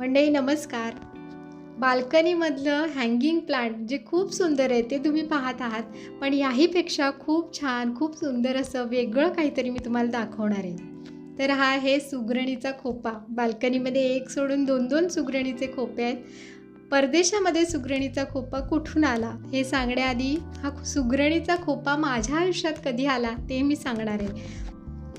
मंडई नमस्कार. बाल्कनीमधलं hanging plant जे खूप सुंदर आहे ते तुम्ही पाहत आहात पण याहीपेक्षा खूप छान खूप सुंदर असं वेगळं काहीतरी मी तुम्हाला दाखवणार आहे. तर हा आहे सुगरणीचा खोपा. बाल्कनीमध्ये एक सोडून दोन दोन सुगरणीचे खोपे आहेत. परदेशामध्ये सुगरणीचा खोपा कुठून आला हे सांगण्याआधी हा सुगरणीचा खोपा माझ्या आयुष्यात कधी आला ते मी सांगणार आहे.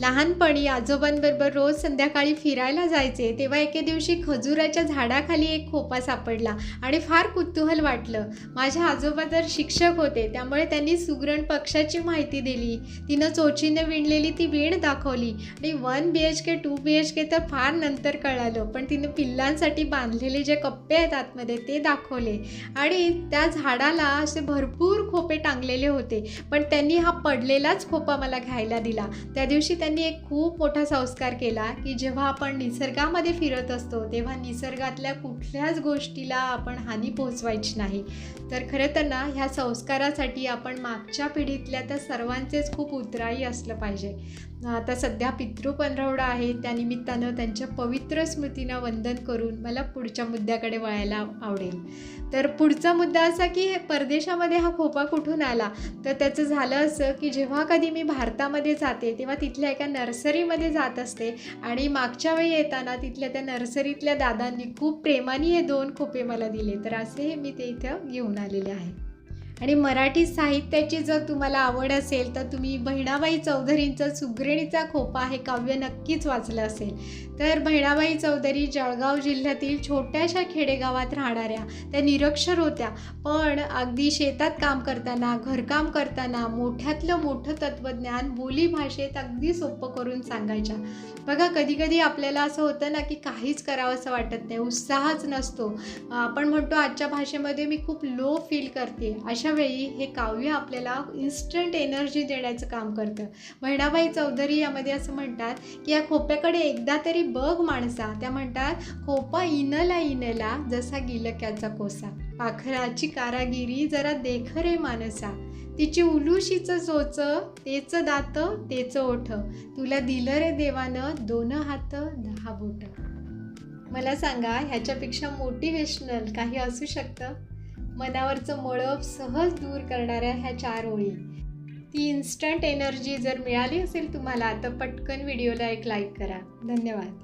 लहानपणी आजोबांबरोबर रोज संध्याकाळी फिरायला जायचे तेव्हा एके दिवशी खजुराच्या झाडाखाली एक खोपा सापडला आणि फार कुतूहल वाटलं. माझ्या आजोबा तर शिक्षक होते त्यामुळे त्यांनी सुगरण पक्षाची माहिती दिली. तिनं चोचीनं विणलेली ती वीण दाखवली आणि one B H K two B H K तर फार नंतर कळालं पण तिनं पिल्लांसाठी बांधलेले जे कप्पे आहेत आतमध्ये ते दाखवले. आणि त्या झाडाला असे भरपूर खोपे टांगलेले होते पण त्यांनी हा पडलेलाच खोपा मला घ्यायला दिला. त्या दिवशी त्यांनी एक खूप मोठा संस्कार केला की जेव्हा आपण निसर्गामध्ये फिरत असतो तेव्हा निसर्गातल्या कुठल्याच गोष्टीला आपण हानी पोहोचवायची नाही. तर खरं तर ना ह्या संस्कारासाठी आपण मागच्या पिढीतल्या त्या सर्वांचेच खूप उतराई असलं पाहिजे. आता सध्या पितृ पंधरवडा आहे त्यानिमित्तानं त्यांच्या पवित्र स्मृतींना वंदन करून मला पुढच्या मुद्द्याकडे वळायला आवडेल. तर पुढचा मुद्दा असा की परदेशामध्ये हा खोपा कुठून आला? तर त्याचं झालं असं की जेव्हा कधी मी भारतामध्ये जाते तेव्हा तिथल्या एका नर्सरीमध्ये जात असते. आणि मागच्या वेळी येताना तिथल्या त्या नर्सरीतल्या दादांनी खूप प्रेमाने हे दोन खोपे मला दिले. तर असे मी ते इथं घेऊन आलेले आहे. आणि मराठी साहित्याची जर तुम्हाला आवड असेल तर तुम्ही बहिणाबाई चौधरींचं सुगरणीचा खोपा हे काव्य नक्कीच वाचलं असेल. तर बहिणाबाई चौधरी जळगाव जिल्ह्यातील छोट्याशा खेडेगावात राहणाऱ्या त्या निरक्षर होत्या. पण अगदी शेतात काम करताना घरकाम करताना मोठ्यातलं मोठं तत्त्वज्ञान बोली भाषेत अगदी सोपं करून सांगायच्या. बघा कधीकधी आपल्याला असं होतं ना की काहीच करावं असं वाटत नाही उत्साहच नसतो. आपण म्हणतो आजच्या भाषेमध्ये मी खूप लो फील करते अशा वेळी हे काव्य आपल्याला इन्स्टंट एनर्जी देण्याचं काम करतं. बहिणाबाई चौधरी यामध्ये असं म्हणतात की या खोप्याकडे एकदा तरी बघ माणसा. त्या म्हणतात खोपा इनला इनला जसा गिलक्याचा कोसा. पाखराची कारागिरी जरा देख रे मानसा तिची उलुशीचं चोच तेच दात तेच ओठ. तुला दिलं रे देवानं दोन हात दहा बोट. मला सांगा ह्याच्यापेक्षा मोटिवेशनल काही असू शकतं? मनावरचं मळप सहज दूर करणाऱ्या ह्या चार ओळी. ती इन्स्टंट एनर्जी जर मिळाली असेल तुम्हाला तर पटकन व्हिडिओला एक लाईक करा. धन्यवाद.